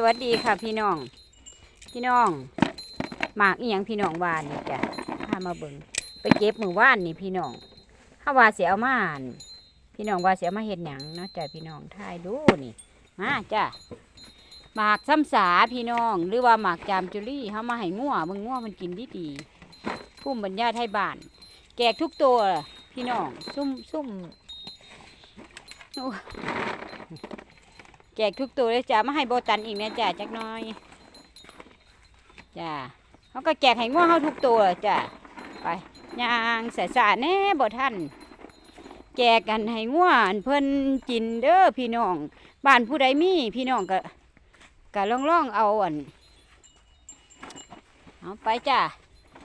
สวัสดีค่ะพี่น้อง พี่น้องหมากอีหยังพี่น้องวานนี่จ้ะพามาเบิ่งไปเก็บมือว่านนี่พี่น้องถ้าว่าเสียเอามาอั่นพี่น้องว่าเสียมาเห็ดหยังเนาะจ้ะพี่น้องทายดูนี่มาจ้ะหมากซ้ำสาพี่น้อง หรือว่าหมากจามจุลี่เขามาให้งัวมึงงัวมันกินดีดีพุ่มบรรยาไทยบ้าน แกกทุกตัวพี่น้องซุ่มซุ่ม แจกทุกตัวเลยจ้ะมาให้โบตันอีกนะจ้ะจักน้อยจ้ะเขาก็แจกให้ง่วงเขาทุกตัวจ้ะไปย่างสายสาแน่บ่ท่านแจกกันให้ง่วงเพิ่นกินเด้อพี่น้องบ้านผู้ใดมีพี่น้องก็ก็ล่องล่องเอาอันเอาไปจ้ะ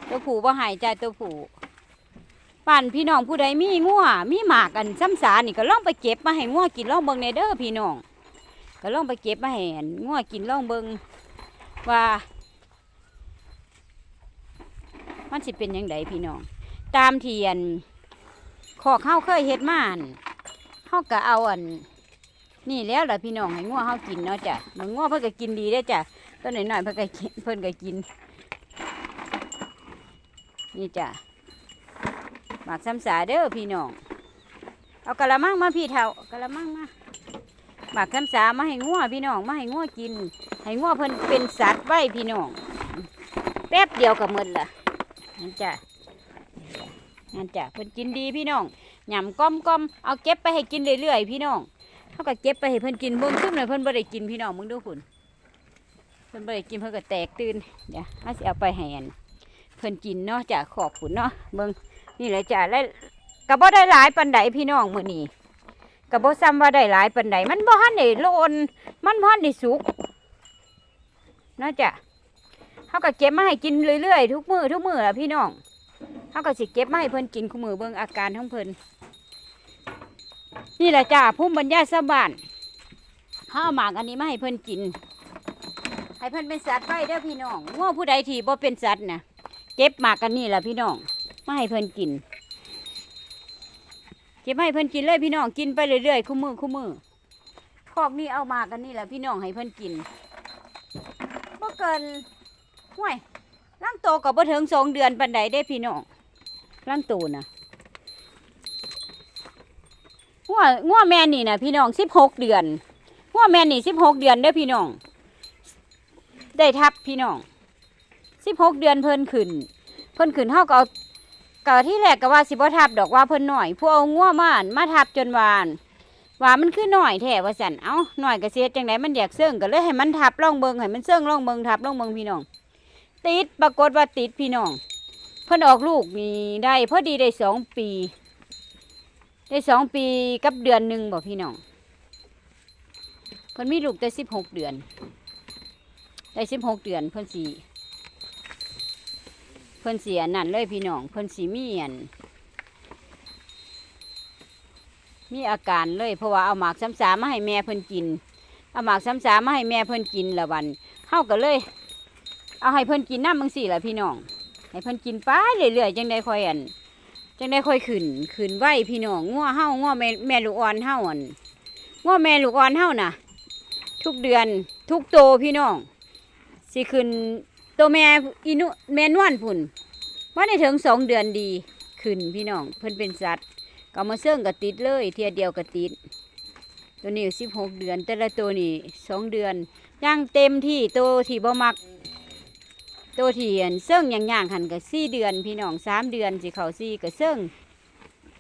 ตัวผูบ่หายจ้ะตัวผูบ้านพี่น้องผู้ใดมีงัวมีหมากกันซ้ำสานี่ก็ล่องไปเก็บมาให้งัวกินล่องเบิ่งในเด้อพี่น้อง ก็ลองไปเก็บมาให้อั่นงัวกินลองเบิงว่า มันสิเป็นยังไงพี่น้อง ตามเทียนขอกเข้าเคยเฮ็ดมานเข้าก็เอาอัน นี่แล้วล่ะพี่น้องให้งัวเข้ากินเนาะจ้ะมันงัวเพิ่นก็กินดีได้จ้ะต้นหน่อยๆเพิ่นก็กินเพิ่นก็กิน นี่จ้ะหมักซ้ำสาเด้อพี่น้อง เอากะละมังมาพี่เท่ากะละมังมา หมักคำสามาให้งัวพี่น้องมาให้งัวกิน ให้งัวเพิ่นเป็นสัตว์ไว้พี่น้อง แป๊บเดียวกับหมดละนั่นจ้ะนั่นจ้ะเพิ่นกินดีพี่น้องหย่ำก้อมก้อมเอาเก็บไปให้กินเรื่อยๆพี่น้องเขาก็เก็บไปให้เพิ่นกินเบิ่งซุ่มเลยเพิ่นบ่ได้กินพี่น้องมึงดูคุณเพิ่นบ่ได้กินเพิ่นก็แตกตื่นเดี๋ยวเอาสิเอาไปให้อันเพิ่นกินเนาะจ้ะขอบคุณเนาะเบิ่งนี่แหละจ้ะและก็บ่ได้หลายปานใดพี่น้องมื้อนี้ ก็บ่ซ้ำว่าได้หลายปานใดมันบ่ทันได้โลนมันบ่ทันได้สุกเนาะจ้ะเฮาก็เก็บมาให้กินเรื่อยๆทุกมื้อทุกมื้อล่ะพี่น้องเฮาก็สิเก็บมาให้เพิ่นกินคุมือเบิ่งอาการของเพิ่นนี่แหละจ้ะภูมิปัญญาชาวบ้านเฮาหมากอันนี้มาให้เพิ่นกิน ให้เพิ่นเป็นสัตว์ไว้เด้อพี่น้องง้อผู้ใดที่บ่เป็นสัตว์น่ะเก็บหมากกันนี่ล่ะพี่น้องมาให้เพิ่นกิน เก็บให้เพิ่นกินเลยพี่น้องกินไปเรื่อยๆคู่มือคู่มือคอกนี่เอามากันนี่แหละพี่น้องให้เพิ่นกินบ่เกินห่วยร่างโตก็บ่ถึงสองเดือนปันใดได้พี่น้องร่างโตนะงัวงัวแม่นี่นะพี่น้องสิบหกเดือนงัวแม่นี่สิบหกเดือนเด้อพี่น้องได้ทับพี่น้องสิบหกเดือนเพิ่นขึ้น เพิ่นขึ้นเท่ากับ ก็ที่แรกก็ว่าสิบ่ทับดอกว่าเพิ่นหน่อย ผู้เอางัวมานมาทับจนวาน ว่ามันคือหน่อยแท้ว่าสันเอ้าหน่อยก็เสียจังไดมันอยากเสื่องก็เลยให้มันทับล่องเบิงให้มันเสื่องล่องเบิงทับล่องเบิงพี่น้อง ติดปรากฏว่าติดพี่น้อง เพิ่นออกลูกนี่ได้พอดีได้สองปี ได้สองปีกับเดือนหนึ่งบอกพี่น้อง เพิ่นมีลูกได้สิบหกเดือน ได้สิบหกเดือนเพิ่นสี่ เพิ่นเสียนั่นเลยพี่น้องเพิ่นสีมีอันมีอาการเลยเพราะว่าเอาหมากซ้ำสามาให้แม่เพิ่นกิน เอาหมากซ้ำสามาให้แม่เพิ่นกินละวันเฮาก็เลย เอาให้เพิ่นกินน้ำมึงสี่ละพี่น้องให้เพิ่นกินไปเรื่อยๆจังได้คอยอันจังได้คอยขึ้นขึ้นไหวพี่น้องงัวเฮางัวแม่แม่ลูกอ่อนเฮาอันงัวแม่ลูกอ่อนเฮาน่ะ ทุกเดือนทุกโตพี่น้องสิขึ้น ตัวแม่อีนุแม่นวลพุ่นว่าในถึงสองเดือนดีขึ้นพี่น้องเพิ่นเป็นสัตว์ก็มาเสื่องกับติดเลย เทียเดียวกับติด ตัวนี้สิบหกเดือน แต่ละตัวนี่สองเดือนย่างเต็มที่ตัวที่บ่มักตัวที่อันเสื่องอย่างย่างหันกับสี่เดือนพี่น้องสามเดือนสิเขาสี่กับเสื่อง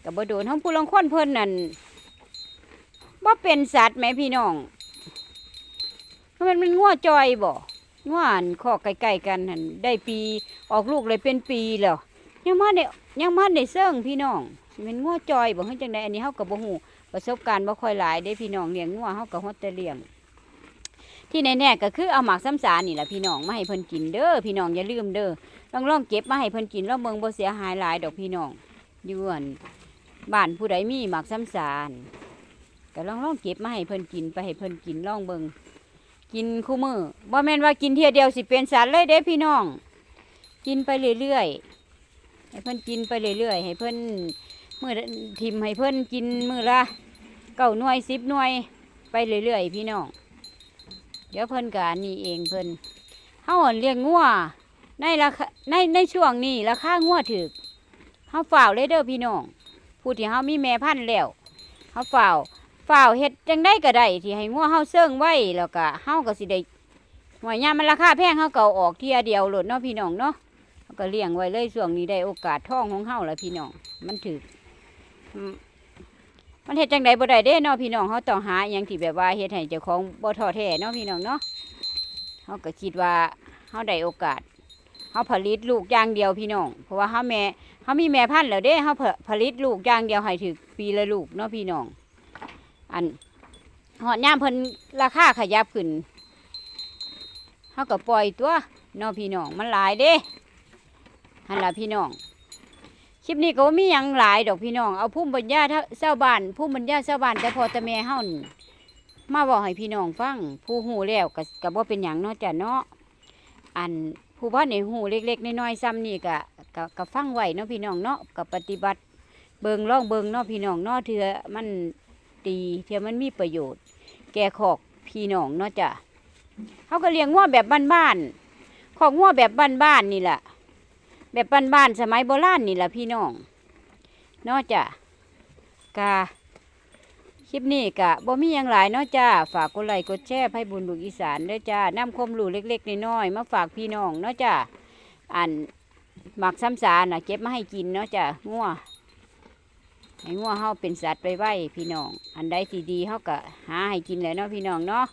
กับบ่โดนทั้งผู้ลงค้นเพิ่นนั่นบ่เป็นสัตว์แหมพี่น้องมันมันงัวจอยบ่ ง่วนข้อไก่ๆกันหันได้ปีออกลูกเลยเป็นปีแล้วยังมาได้ยังมาได้เซิงพี่น้องเป็นงัวจอยบ่เฮ็ดจังไดอันนี้เฮาก็บ่ฮู้ประสบการณ์บ่ค่อยหลายเด้พี่น้องเลี้ยงงัวเฮาก็ฮอดแต่เลี้ยงที่แน่ๆก็คือเอาหมากซ้ำสานี่แหละพี่น้องมาให้เพิ่นกินเด้อพี่น้องอย่าลืมเด้อลองลองเก็บมาให้เพิ่นกินแล้วเมืองบ่เสียหายหลายดอกพี่น้องยู่อั่นบ้านผู้ใดมีหมากซ้ำสานก็ลองลองเก็บมาให้เพิ่นกินไปให้เพิ่นกินลองเบิ่ง กินคู่มือบ่แม่นว่ากินเทียเดียวสิเป็นสัตว์เลยเด้พี่น้อง กินไปเรื่อยๆให้เพิ่นกินไปเรื่อยๆให้เพิ่นมือทิมให้เพิ่นกินมือละเก้าหน่วยสิบหน่วยไปเรื่อยๆพี่น้องเดี๋ยวเพิ่นก็อันนี่เองเพิ่นเฮาอั่นเลี้ยงงัวในราคาในในช่วงนี้ราคางัวถูกเฮาฝ่าวเลยเด้อพี่น้องผู้ที่เฮามีแม่พันธุ์แล้วเฮาฝ่าว ฝ่าวเฮ็ดจังได้ก็ได้ที่ให้งัวเฮาเซิงไว้แล้วก็เฮาก็สิได้หวยยามมันราคาแพงเฮาก็เอาออกเที่ยเดียวโลดเนาะพี่น้องเนาะเฮาก็เลี้ยงไว้เลยช่วงนี้ได้โอกาสท่องของเฮาแล้วพี่น้องมันถูกอืมมันเฮ็ดจังไดบ่ได้เด้เนาะพี่น้องเฮาต้องหาอหยังที่แบบว่าเฮ็ดให้เจ้าของบ่ท้อแท้เนาะพี่น้องเนาะเขาก็คิดว่าเขาได้โอกาสเขาผลิตลูกอย่างเดียวพี่น้อง เพราะว่าเขาแม่เขามีแม่พันธุ์แล้วเด้เขาผผลิตลูกอย่างเดียวให้ถึงปีละลูกเนาะพี่น้อง อันหอดย่ามเพิ่นราคาขยับขึ้นเขาก็ปล่อยตัวนาะพี่น้องมันหลายเด้หันละพี่น้องคลิปนี้ก็มีหยังหลายดอกพี่น้องเอาพุ่มปัญญาเศร้าบ้านพุ่มปัญญาเศร้าบ้านแต่พอต่แม่เฮานมาบอกให้พี่น้องฟังผู้หูแล้วก็ก็บ่เป็นหยังเนาะจ้ะเนาะอันผู้พ่อในหูเล็กๆน้อยๆซ้ำนี่ก็ก็ก็ฟังไหวเนาะพี่น้องเนาะก็ปฏิบัติเบิงล่องเบิงเนาะพี่น้องเนาะเถื่อมัน ดีเถื่อมันมีประโยชน์ แก่ขอกพี่น้องเนาะจ้ะเขาก็เลี้ยงงัวแบบบ้านๆขอกงัวแบบบ้านๆนี่แหละแบบบ้านๆสมัยโบราณนี่แหละพี่น้องเนาะจ้ะกาคลิปนี้กะบ่มีหยังหลายเนาะจ้า ฝากกดไลค์กดแชร์ให้บุญลูกอีสานด้อจ้านำความรู้เล็กๆน้อยๆมาฝากพี่น้องเนาะจ้าอันหมักซ้ำสาน่ะเก็บมาให้กินเนาะจ้างัว ให้งัวเฮาเป็นสัตว์ไปไว้พี่น้อง อันใดที่ดีเฮาก็หาให้กินแหล้วเนาะพี่น้องเนาะ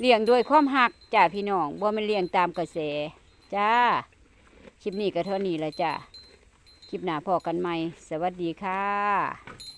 เลี้ยงด้วยความหักจ้าพี่น้องบ่แมันเลี้ยงตามกระแสจ้าคลิปนี้ก็เท่านี้แหละจ้าคลิปหน้าพอกันใหม่ สวัสดีค่ะ